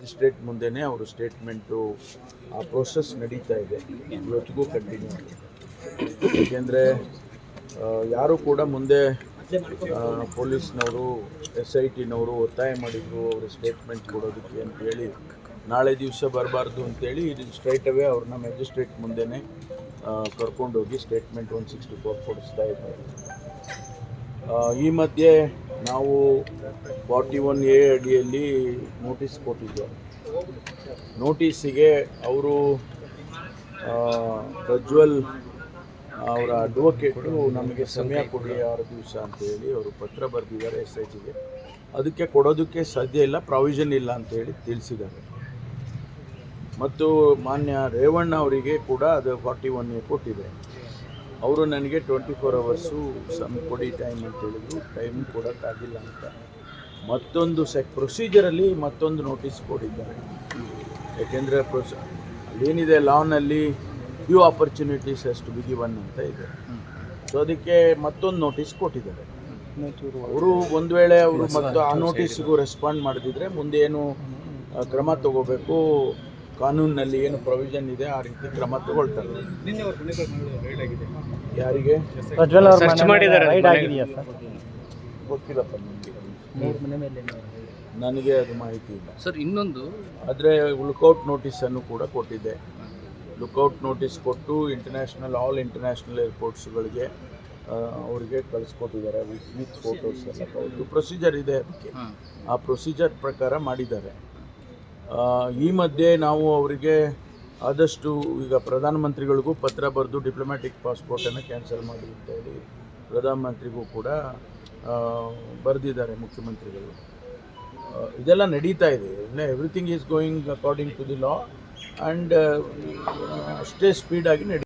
Magistrate ಮುಂದೆನೇ ಅವರು statement ಆ ಪ್ರೋಸೆಸ್ ನಡೀತಾ ಇದೆ. ಇವತ್ತಿಗೂ ಕಂಟಿನ್ಯೂ ಆಗಿದೆ. ಏಕೆಂದರೆ ಯಾರು ಕೂಡ ಮುಂದೆ ಪೊಲೀಸ್ನವರು, ಎಸ್ ಐ ಟಿನವರು ಒತ್ತಾಯ ಮಾಡಿದರು ಅವರು ಸ್ಟೇಟ್ಮೆಂಟ್ ಕೊಡೋದಕ್ಕೆ ಅಂತೇಳಿ ನಾಳೆ ದಿವಸ ಬರಬಾರ್ದು ಅಂತೇಳಿ ಇದು ಸ್ಟ್ರೈಟ್ ಅವೇ ಅವ್ರನ್ನ ಮ್ಯಾಜಿಸ್ಟ್ರೇಟ್ ಮುಂದೆನೇ ಕರ್ಕೊಂಡೋಗಿ ಸ್ಟೇಟ್ಮೆಂಟ್ ಒನ್ ಸಿಕ್ಸ್ಟಿ ಫೋರ್ ಕೊಡಿಸ್ತಾ ಇದ್ದಾರೆ. ಈ ಮಧ್ಯೆ ನಾವು ಫಾರ್ಟಿ ಒನ್ ಎ ಅಡಿಯಲ್ಲಿ ನೋಟಿಸ್ ಕೊಟ್ಟಿದ್ದೆವು ನೋಟಿಸಿಗೆ ಅವರು ಪ್ರಜ್ವಲ್, ಅವರ ಅಡ್ವೊಕೇಟು ನಮಗೆ ಸಮಯ ಕೊಡಿ ಆರು ದಿವಸ ಅಂತೇಳಿ ಅವರು ಪತ್ರ ಬರೆದಿದ್ದಾರೆ ಎಸ್ ಐ ಜಿಗೆ ಅದಕ್ಕೆ ಕೊಡೋದಕ್ಕೆ ಸಾಧ್ಯ ಇಲ್ಲ ಪ್ರಾವಿಷನ್ ಇಲ್ಲ ಅಂತೇಳಿ ತಿಳಿಸಿದ್ದಾರೆ. ಮತ್ತು ಮಾನ್ಯ ರೇವಣ್ಣ ಅವರಿಗೆ ಕೂಡ ಅದು ಫಾರ್ಟಿ ಒನ್ ಎ ಕೊಟ್ಟಿದೆ. ಅವರು ನನಗೆ ಟ್ವೆಂಟಿ ಫೋರ್ ಅವರ್ಸು ಸಮ್ ಕೊಡಿ ಟೈಮ್ ಅಂತ ಹೇಳಿದ್ರು. ಟೈಮ್ ಕೊಡೋಕ್ಕಾಗಿಲ್ಲ ಅಂತ. ಮತ್ತೊಂದು ಸೆಕ್ ಪ್ರೊಸೀಜರಲ್ಲಿ ಮತ್ತೊಂದು ನೋಟಿಸ್ ಕೊಟ್ಟಿದ್ದಾರೆ. ಯಾಕೆಂದರೆ ಪ್ರೊಸ ಅಲ್ಲೇನಿದೆ ಲಾನಲ್ಲಿ ಫ್ಯೂ ಆಪರ್ಚುನಿಟೀಸ್ ಅಷ್ಟು ಬಿಗಿ ಒನ್ ಅಂತ ಇದೆ. ಸೊ ಅದಕ್ಕೆ ಮತ್ತೊಂದು ನೋಟಿಸ್ ಕೊಟ್ಟಿದ್ದಾರೆ. ಅವರು ಒಂದು ವೇಳೆ ಅವರು ಮತ್ತು ಆ ನೋಟಿಸ್ಗೂ ರೆಸ್ಪಾಂಡ್ ಮಾಡಿದ್ರೆ ಮುಂದೆ ಏನು ಕ್ರಮ ತಗೋಬೇಕು ಕಾನೂನಿನಲ್ಲಿ ಏನು ಪ್ರೊವಿಷನ್ ಇದೆ ಆ ರೀತಿ ಕ್ರಮ ತಗೊಳ್ತಾರೆ. ಯಾರಿಗೆ? ಪ್ರಜ್ವಲ್ ಅವ್ರ Search ಮಾಡಿದ್ದಾರೆ ರೈಡ್ ಮನೆ. ಸರ್? ಗೊತ್ತಿಲ್ಲಪ್ಪ ನನಗೆ ಅದು ಮಾಹಿತಿ ಇಲ್ಲ. ಸರ್ ಇನ್ನೊಂದು. ಆದರೆ ಲುಕೌಟ್ ನೋಟಿಸನ್ನು ಕೂಡ ಕೊಟ್ಟಿದೆ ಲುಕೌಟ್ ನೋಟಿಸ್ ಕೊಟ್ಟು ಇಂಟರ್ನ್ಯಾಷನಲ್ ಆಲ್ ಇಂಟರ್ನ್ಯಾಷನಲ್ ಏರ್ಪೋರ್ಟ್ಸ್ಗಳಿಗೆ ಅವರಿಗೆ ಕಳಿಸ್ಕೊಟ್ಟಿದ್ದಾರೆ. ವಿತ್ ವಿತ್ ಫೋಟೋಸ್ ಎಲ್ಲ ಪ್ರೊಸೀಜರ್ ಇದೆ ಅದಕ್ಕೆ. ಆ ಪ್ರೊಸೀಜರ್ ಪ್ರಕಾರ ಮಾಡಿದ್ದಾರೆ. ಈ ಮಧ್ಯೆ ನಾವು ಅವರಿಗೆ ಆದಷ್ಟು ಈಗ ಪ್ರಧಾನಮಂತ್ರಿಗಳಿಗೂ ಪತ್ರ ಬರೆದು ಡಿಪ್ಲೊಮ್ಯಾಟಿಕ್ ಪಾಸ್ಪೋರ್ಟನ್ನು ಕ್ಯಾನ್ಸಲ್ ಮಾಡಿ ಅಂತ ಹೇಳಿ ಪ್ರಧಾನಮಂತ್ರಿಗೂ ಕೂಡ ಬರೆದಿದ್ದಾರೆ ಮುಖ್ಯಮಂತ್ರಿಗಳು. ಇದೆಲ್ಲ ನಡೀತಾ ಇದೆ. ಇಲ್ಲ everything is going according to the law and ಅಷ್ಟೇ ಸ್ಪೀಡಾಗಿ ನಡೀತಾ